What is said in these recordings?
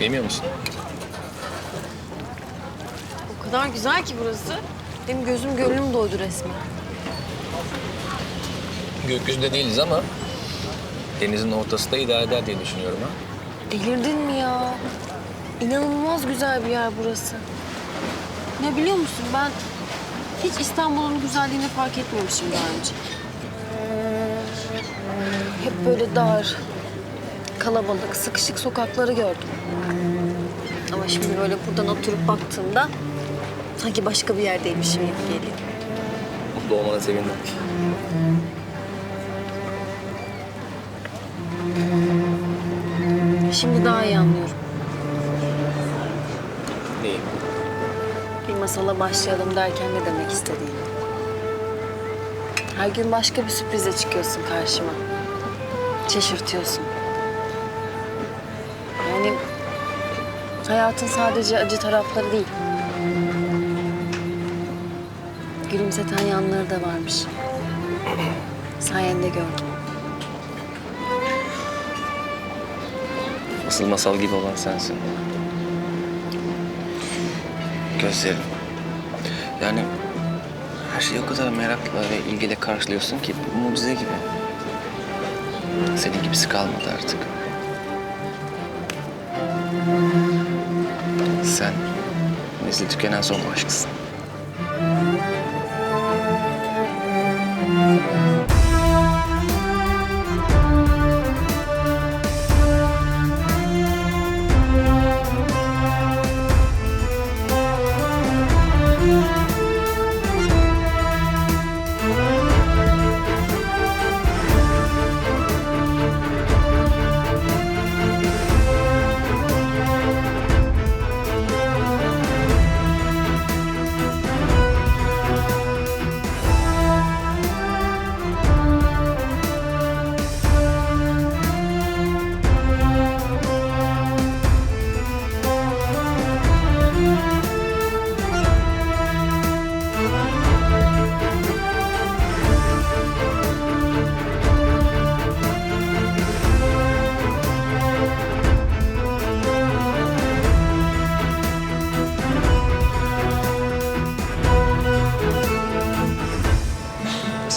Beğenmiyor musun? O kadar güzel ki burası. Benim gözüm gönlüm doydu resmen. Gökyüzünde değiliz ama denizin ortası da idare eder diye düşünüyorum ha. Delirdin mi ya? İnanılmaz güzel bir yer burası. Ne biliyor musun ben hiç İstanbul'un güzelliğini fark etmemişim daha önce. Hep böyle dar, kalabalık, sıkışık sokakları gördüm. Ama şimdi böyle buradan oturup baktığımda sanki başka bir yerdeymişim gibi geliyor. Mutlu olmana sevindim. Şimdi daha iyi anlıyorum. Neyi? Bir masala başlayalım derken ne demek istediğini. Her gün başka bir sürprize çıkıyorsun karşıma. Şaşırtıyorsun. Hayatın sadece acı tarafları değil. Gülümseten yanları da varmış. Sayende gördüm. Asıl masal gibi olan sensin. Gözlerim. Yani her şeyi o kadar merakla ve ilgiyle karşılıyorsun ki mucize gibi. Senin gibisi kalmadı artık. Sen nesli tükenen son aşksın.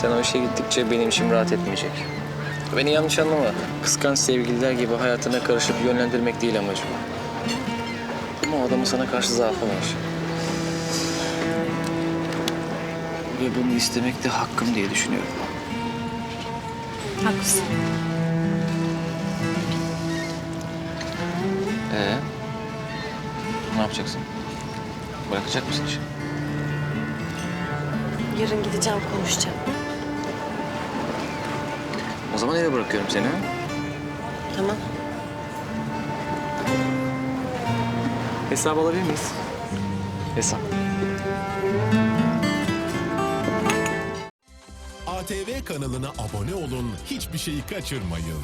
Sen o işe gittikçe benim içim rahat etmeyecek. Beni yanlış anlama. Kıskanç sevgililer gibi hayatına karışıp yönlendirmek değil amacım. Ama o adamın sana karşı zaafı var. Ve bunu istemek de hakkım diye düşünüyorum. Haklısın. Ee? Ne yapacaksın? Bırakacak mısın işi? Yarın gideceğim konuşacağım. O zaman eve bırakıyorum seni. ha? Tamam. Hesap alabilir miyiz? Hesap. ATV kanalına abone olun, hiçbir şeyi kaçırmayın.